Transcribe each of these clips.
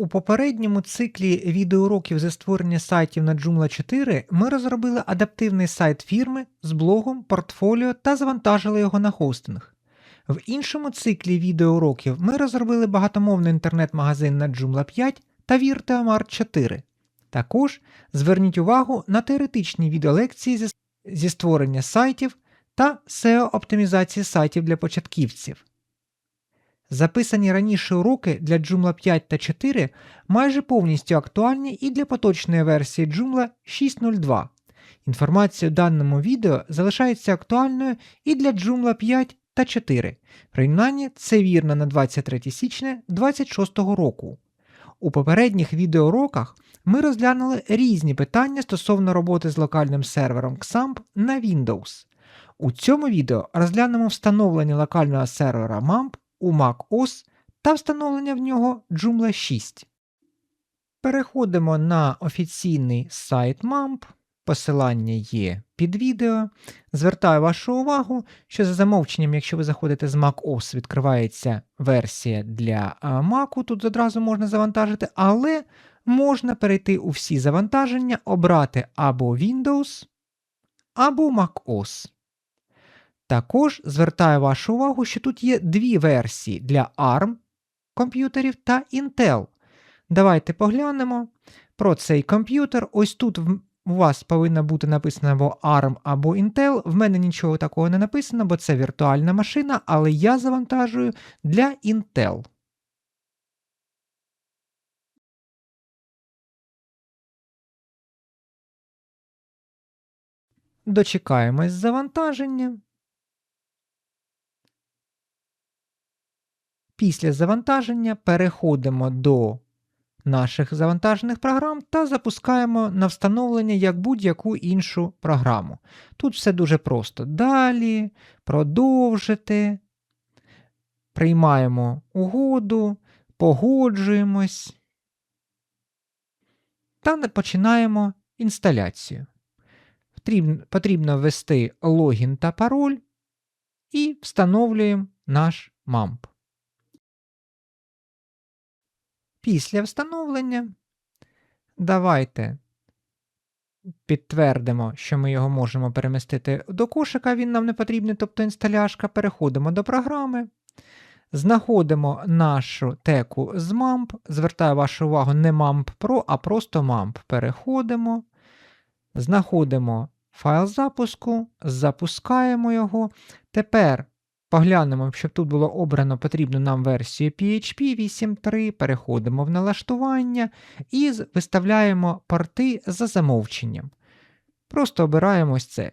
У попередньому циклі відеоуроків зі створення сайтів на Joomla 4 ми розробили адаптивний сайт фірми з блогом, портфоліо та завантажили його на хостинг. В іншому циклі відеоуроків ми розробили багатомовний інтернет-магазин на Joomla 5 та VirtuaMart 4. Також зверніть увагу на теоретичні відеолекції зі, створення сайтів та SEO-оптимізації сайтів для початківців. Записані раніше уроки для Joomla 5 та 4 майже повністю актуальні і для поточної версії Joomla 6.02. Інформація у даному відео залишається актуальною і для Joomla 5 та 4. Принаймні, це вірно на 23 січня 2026 року. У попередніх відеоуроках ми розглянули різні питання стосовно роботи з локальним сервером XAMPP на Windows. У цьому відео розглянемо встановлення локального сервера MAMP у macOS та встановлення в нього Joomla 6. Переходимо на офіційний сайт MAMP. Посилання є під відео. Звертаю вашу увагу, що за замовченням, якщо ви заходите з macOS, відкривається версія для Mac, тут одразу можна завантажити, але можна перейти у всі завантаження, обрати або Windows, або macOS. Також звертаю вашу увагу, що тут є дві версії для ARM комп'ютерів та Intel. Давайте поглянемо про цей комп'ютер. Ось тут у вас повинно бути написано або ARM або Intel. В мене нічого такого не написано, бо це віртуальна машина, але я завантажую для Intel. Дочекаємось завантаження. Після завантаження переходимо до наших завантажених програм та запускаємо на встановлення як будь-яку іншу програму. Тут все дуже просто. Далі, продовжити, приймаємо угоду, погоджуємось та починаємо інсталяцію. Потрібно ввести логін та пароль і встановлюємо наш MAMP. Після встановлення давайте підтвердимо, що ми його можемо перемістити до кошика, він нам не потрібний, тобто інсталяшка. Переходимо до програми. Знаходимо нашу теку з MAMP. Звертаю вашу увагу, не MAMP Pro, а просто MAMP. Переходимо, знаходимо файл запуску, запускаємо його. Тепер Поглянемо, щоб тут було обрано потрібну нам версію PHP 8.3, переходимо в налаштування і виставляємо порти за замовченням. Просто обираємо ось це.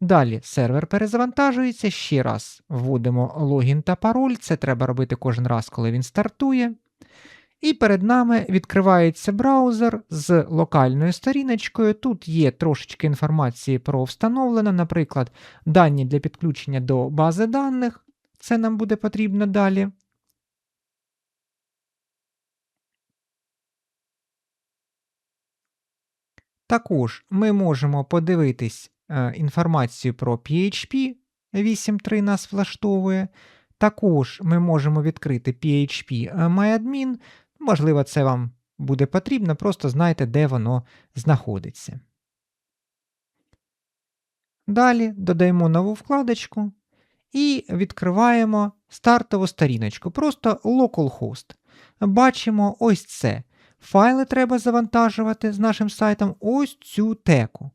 Далі сервер перезавантажується. Ще раз вводимо логін та пароль. Це треба робити кожен раз, коли він стартує. І перед нами відкривається браузер з локальною сторіночкою. Тут є трошечки інформації про встановлене, наприклад, дані для підключення до бази даних. Це нам буде потрібно далі. Також ми можемо подивитись е, інформацію про PHP 8.3 нас влаштовує. Також ми можемо відкрити PHP MyAdmin, Можливо, це вам буде потрібно, просто знайте, де воно знаходиться. Далі додаємо нову вкладочку і відкриваємо стартову сторіночку, просто localhost. Бачимо ось це. Файли треба завантажувати з нашим сайтом ось цю теку.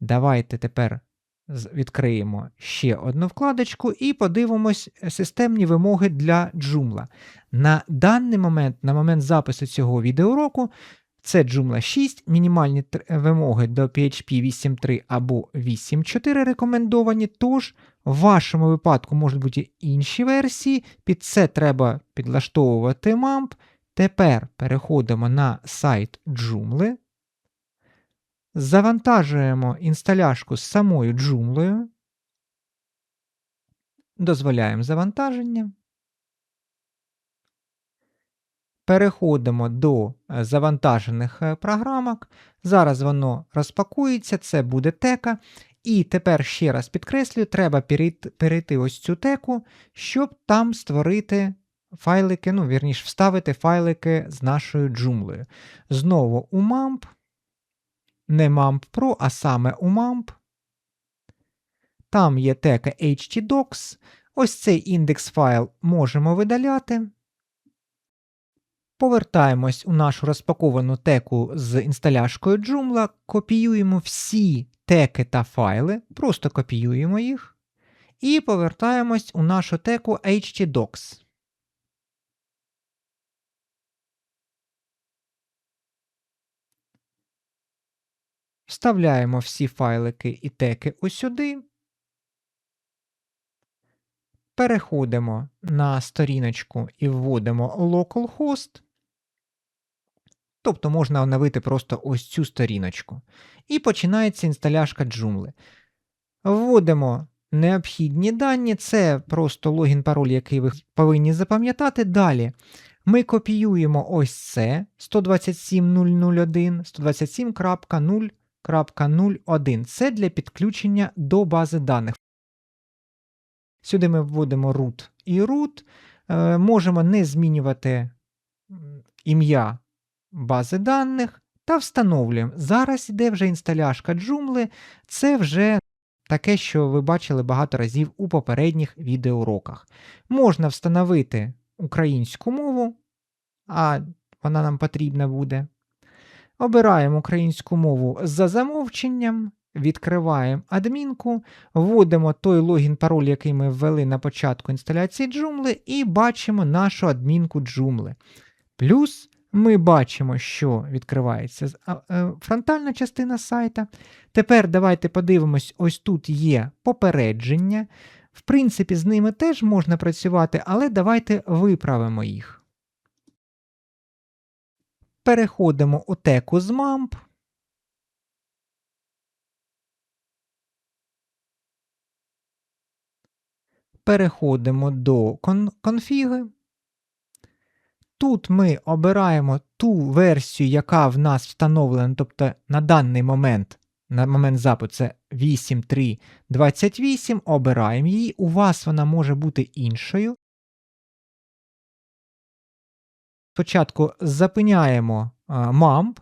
Давайте тепер відкриємо ще одну вкладочку і подивимось системні вимоги для Joomla. На даний момент, на момент запису цього відеоуроку, Це Joomla 6, мінімальні вимоги до PHP 8.3 або 8.4 рекомендовані, тож в вашому випадку можуть бути інші версії, під це треба підлаштовувати MAMP. Тепер переходимо на сайт Joomla, завантажуємо інсталяшку з самою Joomla, дозволяємо завантаження. Переходимо до е, завантажених е, програмок. Зараз воно розпакується, це буде тека. І тепер ще раз підкреслюю, треба перейти ось цю теку, щоб там створити файлики, ну, вірніше, вставити файлики з нашою джумлею. Знову у MAMP, не MAMP Pro, а саме у MAMP. Там є тека htdocs. Ось цей індекс файл можемо видаляти. Повертаємось у нашу розпаковану теку з інсталяшкою Joomla, копіюємо всі теки та файли, просто копіюємо їх, і повертаємось у нашу теку htdocs. Вставляємо всі файлики і теки ось сюди. Переходимо на сторіночку і вводимо localhost. Тобто можна оновити просто ось цю сторіночку. І починається інсталяшка Joomla. Вводимо необхідні дані, це просто логін пароль, який ви повинні запам'ятати. Далі ми копіюємо ось це 127.001, 127.0.01. Це для підключення до бази даних. Сюди ми вводимо root і root. Е, можемо не змінювати ім'я бази даних та встановлюємо. Зараз йде вже інсталяшка Joomla. Це вже таке, що ви бачили багато разів у попередніх відеоуроках. Можна встановити українську мову, а вона нам потрібна буде. Обираємо українську мову за замовченням, відкриваємо адмінку, вводимо той логін пароль, який ми ввели на початку інсталяції Joomla, і бачимо нашу адмінку Joomla. Плюс ми бачимо, що відкривається е, фронтальна частина сайта. Тепер давайте подивимось, ось тут є попередження. В принципі, з ними теж можна працювати, але давайте виправимо їх. Переходимо у теку з MAMP. Переходимо до конфіги. Тут ми обираємо ту версію, яка в нас встановлена, тобто на даний момент, на момент запиту це 8.3.28, обираємо її. У вас вона може бути іншою. Спочатку запиняємо MAMP,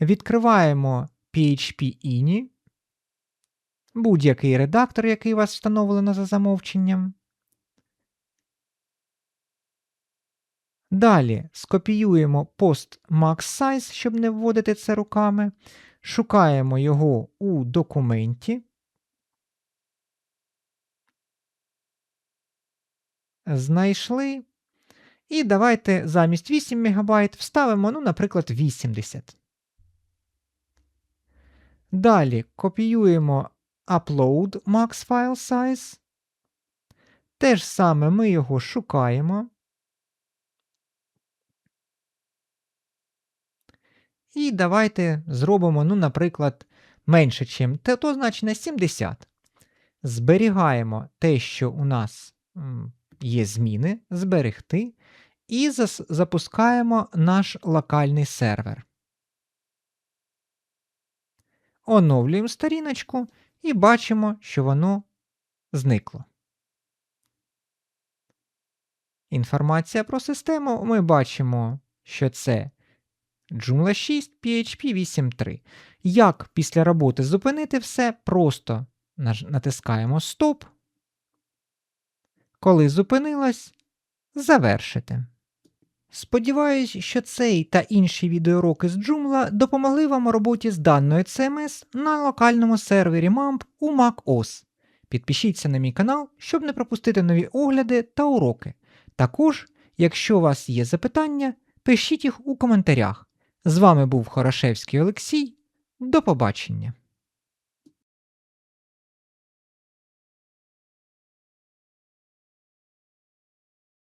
відкриваємо PHP INI, будь-який редактор, який у вас встановлено за замовченням. Далі скопіюємо post max size, щоб не вводити це руками. Шукаємо його у документі. Знайшли. І давайте замість 8 МБ вставимо, ну, наприклад, 80. Далі копіюємо upload max file size. Те ж саме ми його шукаємо. І давайте зробимо, ну, наприклад, менше, чим те, то значення 70. Зберігаємо те, що у нас є зміни, зберегти, і запускаємо наш локальний сервер. Оновлюємо сторіночку і бачимо, що воно зникло. Інформація про систему. Ми бачимо, що це Joomla 6 PHP 8.3. Як після роботи зупинити все? Просто натискаємо Стоп. Коли зупинилось, завершити. Сподіваюсь, що цей та інші відеоуроки з Joomla допомогли вам у роботі з даною CMS на локальному сервері MAMP у macOS. Підпишіться на мій канал, щоб не пропустити нові огляди та уроки. Також, якщо у вас є запитання, пишіть їх у коментарях. З вами був Хорошевський Олексій. До побачення!